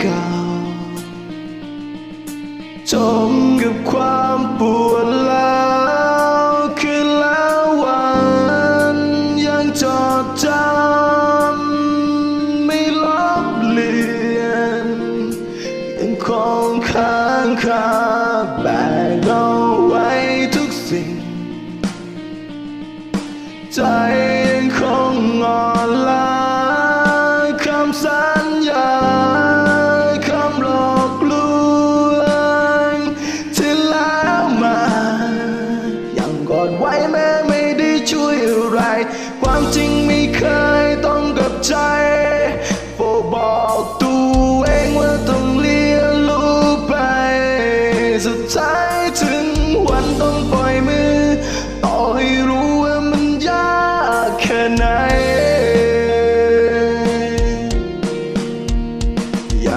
เก่าจมกับความปวดร้าวคืนแล้ววันยังจดจำไม่ลบเลือนยังคงค้างคาแบกเอาไว้ทุกสิ่ง ใจ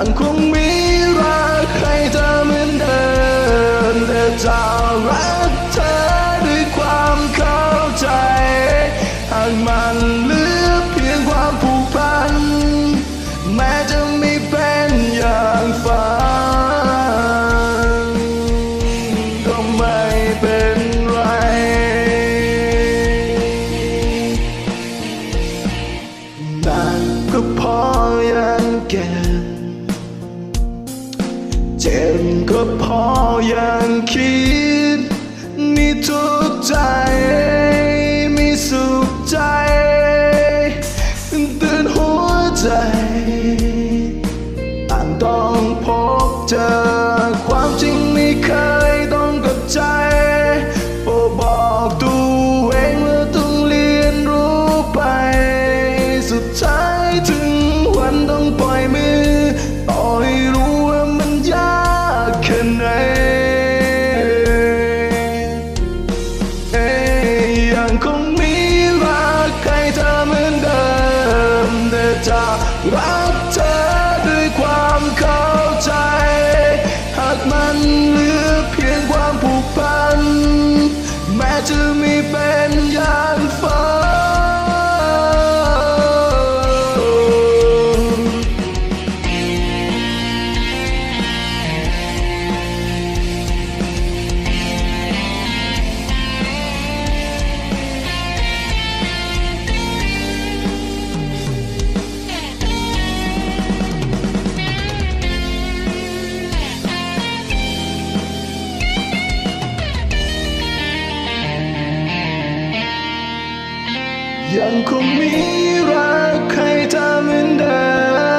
ยังคงมีรักใครเธอเหมือนเดิมแต่จะรักเธอด้วยความเข้าใจหากมันเหลือเพียงความผูกพัน แม้จะไม่เป็นอย่างฝันก็ไม่เป็นไร นั่นก็พอยังแก่ เจ็บก็เพอยังคิด จ ยังคงมีรักใครเธอเหมือนเดิ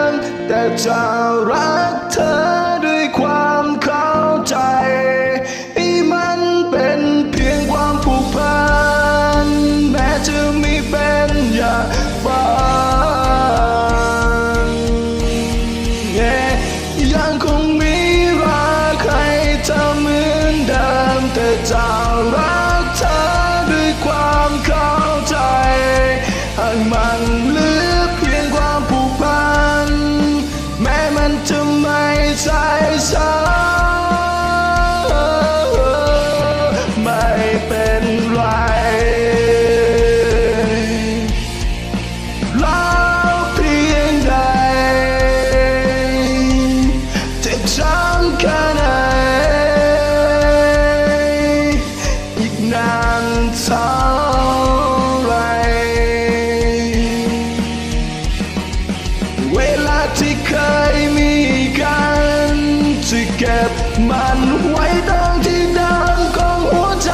มแต่จะรักเธอด้วยความเข้าใจ ที่เคยมีกันจะเก็บมันไว้ตรงที่เดิมของหัวใจ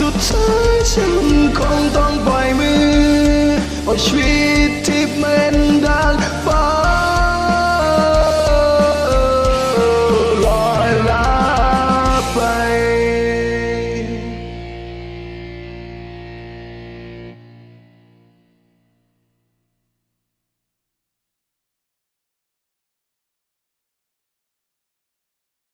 สุดท้ายฉันคงต้องปล่อยมือเอาชีวิตที่เป็น